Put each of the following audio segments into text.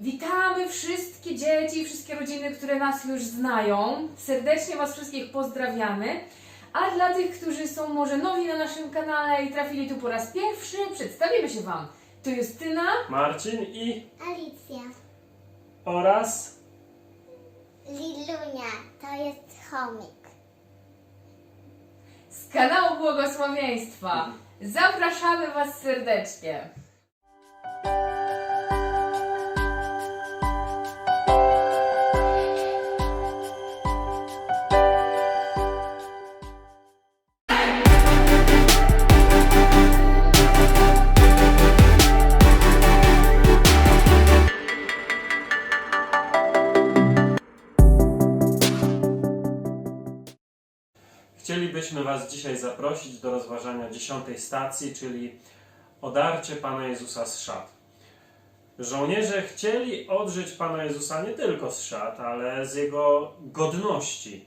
Witamy wszystkie dzieci, wszystkie rodziny, które nas już znają. Serdecznie Was wszystkich pozdrawiamy. A dla tych, którzy są może nowi na naszym kanale i trafili tu po raz pierwszy, przedstawimy się Wam. To Justyna. Marcin i Alicja. oraz Lilunia. To jest chomik. z kanału Błogosławieństwa. Zapraszamy Was serdecznie. Chcielibyśmy Was dzisiaj zaprosić do rozważania dziesiątej stacji, czyli odarcie Pana Jezusa z szat. Żołnierze chcieli odrzeć Pana Jezusa nie tylko z szat, ale z Jego godności.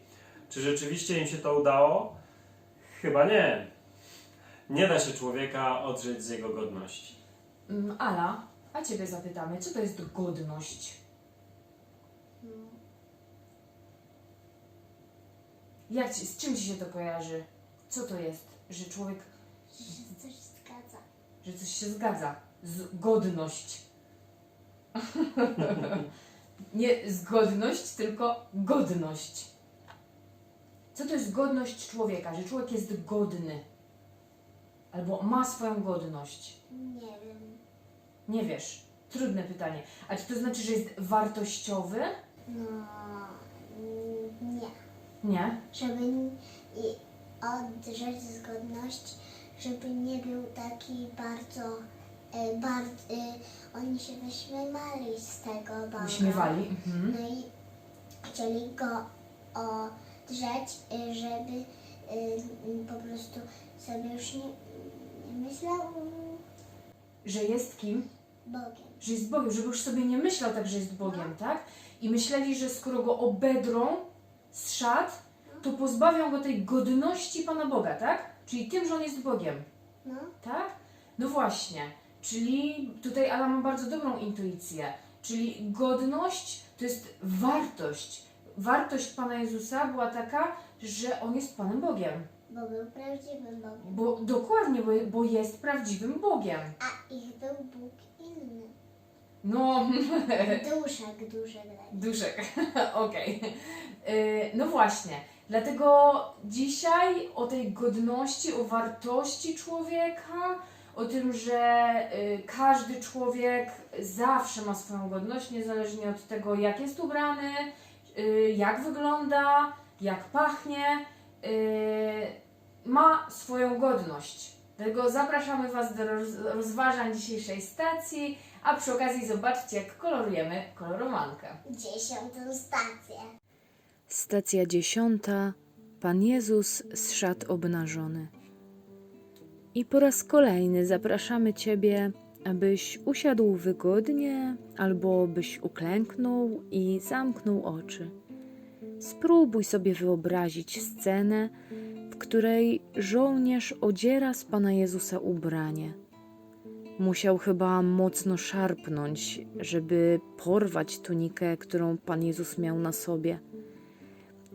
Czy rzeczywiście im się to udało? Chyba nie. Nie da się człowieka odrzeć z jego godności. Mm, Ala, a Ciebie zapytamy, co to jest godność? Jak ci, z czym Ci się to kojarzy? Co to jest, że człowiek, Że się coś zgadza. że coś się zgadza? Z godność. Nie zgodność, tylko godność. Co to jest godność człowieka? Że człowiek jest godny. Albo ma swoją godność. Nie wiem. Nie wiesz. Trudne pytanie. A czy to znaczy, że jest wartościowy? No. mm, Nie. Nie. Żeby n- i odrzeć zgodność, żeby nie był taki bardzo. E, bardzo e, oni się wyśmiewali z tego Boga. Wyśmiewali. Mhm. No i chcieli go odrzeć, y, żeby y, po prostu sobie już nie, nie myślał Że jest kim? Bogiem. Że jest Bogiem. Żeby już sobie nie myślał tak, że jest Bogiem, tak? I myśleli, że skoro go obedrą z szat, to pozbawią go tej godności Pana Boga, tak? Czyli tym, że on jest Bogiem. No, Tak? No właśnie. Czyli tutaj Ala ma bardzo dobrą intuicję. Czyli godność to jest wartość. Wartość Pana Jezusa była taka, że On jest Panem Bogiem. bo był prawdziwym Bogiem. Bo dokładnie, bo, bo jest prawdziwym Bogiem. A ich był Bóg inny. No, Duszek, duszek. duszek. Okej. Y, No właśnie. Dlatego dzisiaj o tej godności, o wartości człowieka, o tym, że y, każdy człowiek zawsze ma swoją godność, niezależnie od tego, jak jest ubrany, y, jak wygląda, jak pachnie, y, ma swoją godność. Dlatego zapraszamy Was do roz, rozważań dzisiejszej stacji, a przy okazji zobaczcie, jak kolorujemy kolorowankę. Dziesiątą stację. Stacja dziesiąta. Pan Jezus z szat obnażony. I po raz kolejny zapraszamy Ciebie, abyś usiadł wygodnie albo byś uklęknął i zamknął oczy. Spróbuj sobie wyobrazić scenę, której żołnierz odziera z Pana Jezusa ubranie. Musiał chyba mocno szarpnąć, żeby porwać tunikę, którą Pan Jezus miał na sobie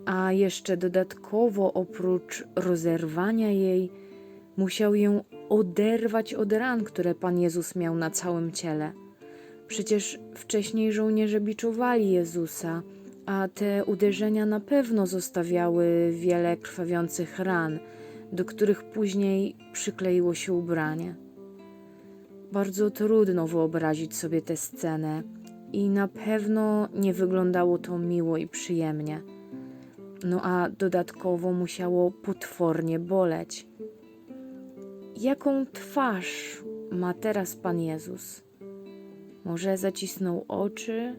a jeszcze dodatkowo oprócz rozerwania jej, musiał ją oderwać od ran, które Pan Jezus miał na całym ciele. Przecież wcześniej żołnierze biczowali Jezusa, a te uderzenia na pewno zostawiały wiele krwawiących ran, do których później przykleiło się ubranie. Bardzo trudno wyobrazić sobie tę scenę i na pewno nie wyglądało to miło i przyjemnie. No a dodatkowo musiało potwornie boleć. Jaką twarz ma teraz Pan Jezus? Może zacisnął oczy,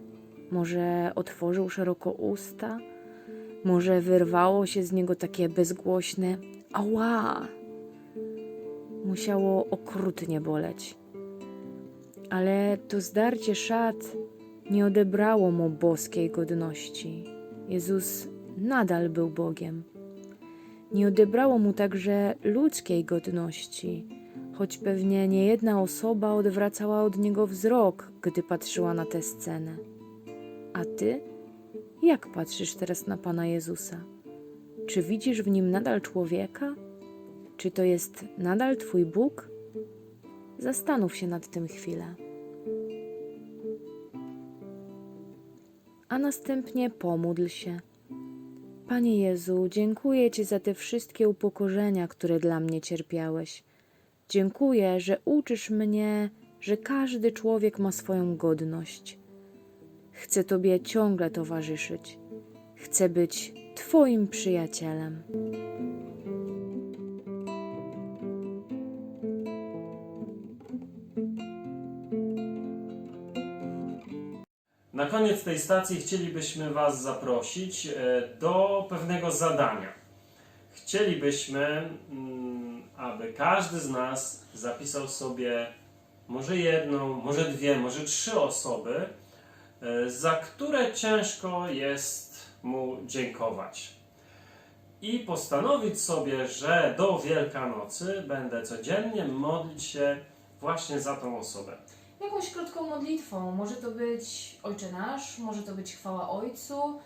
może otworzył szeroko usta, może wyrwało się z niego takie bezgłośne ała. Musiało okrutnie boleć. Ale to zdarcie szat nie odebrało mu boskiej godności. Jezus nadal był Bogiem. Nie odebrało mu także ludzkiej godności, choć pewnie nie jedna osoba odwracała od niego wzrok, gdy patrzyła na tę scenę. A ty? Jak patrzysz teraz na Pana Jezusa? Czy widzisz w nim nadal człowieka? Czy to jest nadal Twój Bóg? Zastanów się nad tym chwilę. A następnie pomódl się. Panie Jezu, dziękuję Ci za te wszystkie upokorzenia, które dla mnie cierpiałeś. Dziękuję, że uczysz mnie, że każdy człowiek ma swoją godność. Chcę Tobie ciągle towarzyszyć. Chcę być Twoim przyjacielem. Na koniec tej stacji chcielibyśmy Was zaprosić e, do pewnego zadania. Chcielibyśmy, mm, aby każdy z nas zapisał sobie może jedną, może dwie, może trzy osoby, za które ciężko jest mu dziękować. I postanowić sobie, że do Wielkanocy będę codziennie modlić się właśnie za tą osobę. Jakąś krótką modlitwą. Może to być Ojcze Nasz, może to być chwała Ojcu,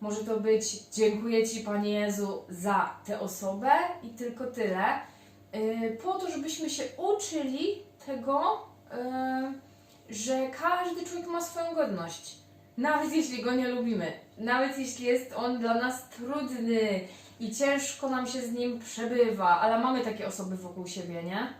może to być dziękuję Ci Panie Jezu za tę osobę i tylko tyle. Yy, po to, żebyśmy się uczyli tego, yy, że każdy człowiek ma swoją godność. Nawet jeśli go nie lubimy, nawet jeśli jest on dla nas trudny i ciężko nam się z nim przebywa, ale mamy takie osoby wokół siebie, nie?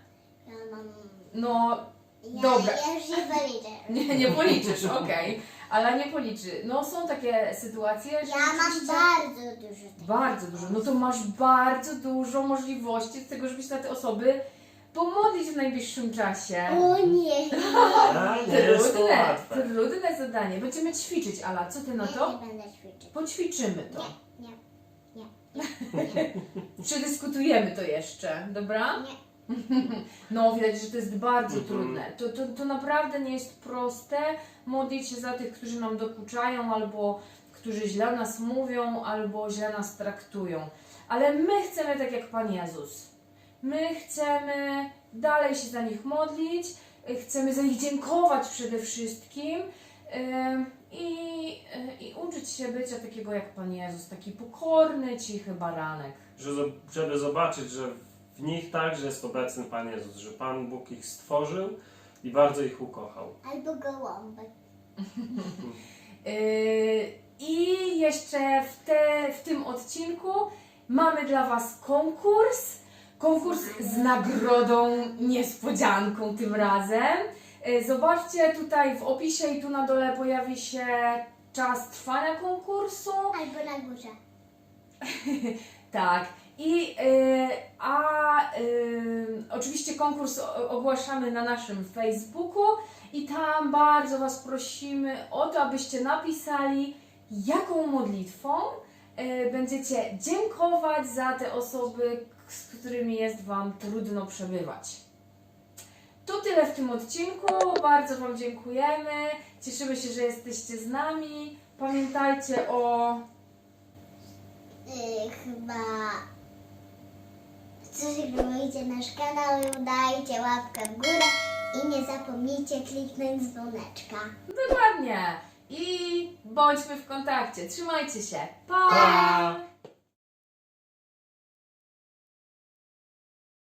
Ja mam... No, Ja, Dobra. Ja już nie policzę. nie, nie policzysz, okej, ale nie policzy. No są takie sytuacje, że Ja mam rzeczywiście- bardzo dużo bardzo dużo. No to masz bardzo dużo możliwości do tego, żebyś na te osoby pomodlić w najbliższym czasie. O nie. A, nie jest to Trudne, zadanie. Będziemy ćwiczyć, Ala, co ty na Ja to? nie będę ćwiczyć. Poćwiczymy to. Nie, nie, Przedyskutujemy to jeszcze, dobra? nie. No, widać, że to jest bardzo Mhm. trudne. To, to, to naprawdę nie jest proste modlić się za tych, którzy nam dokuczają, albo którzy źle nas mówią, albo źle nas traktują. Ale my chcemy tak jak Pan Jezus. My chcemy dalej się za nich modlić, y, chcemy za nich dziękować przede wszystkim i, y, i uczyć się bycia takiego jak Pan Jezus, taki pokorny, cichy baranek. Że- Żeby zobaczyć, że w nich także jest obecny Pan Jezus, że Pan Bóg ich stworzył i bardzo ich ukochał. Albo gołąbek. Yy, I jeszcze w, te, w tym odcinku mamy dla Was konkurs. Konkurs z nagrodą, niespodzianką tym razem. Yy, Zobaczcie tutaj w opisie i tu na dole pojawi się czas trwania konkursu. Albo na górze. Tak. I yy, a yy, oczywiście konkurs ogłaszamy na naszym Facebooku i tam bardzo Was prosimy o to, abyście napisali, jaką modlitwą yy, będziecie dziękować za te osoby, z którymi jest Wam trudno przebywać. To tyle w tym odcinku. Bardzo Wam dziękujemy. Cieszymy się, że jesteście z nami. Pamiętajcie o Yy, chyba... Subskrybujcie nasz kanał i dajcie łapkę w górę i nie zapomnijcie kliknąć dzwoneczka. Dokładnie. I bądźmy w kontakcie. Trzymajcie się. pa! Pa!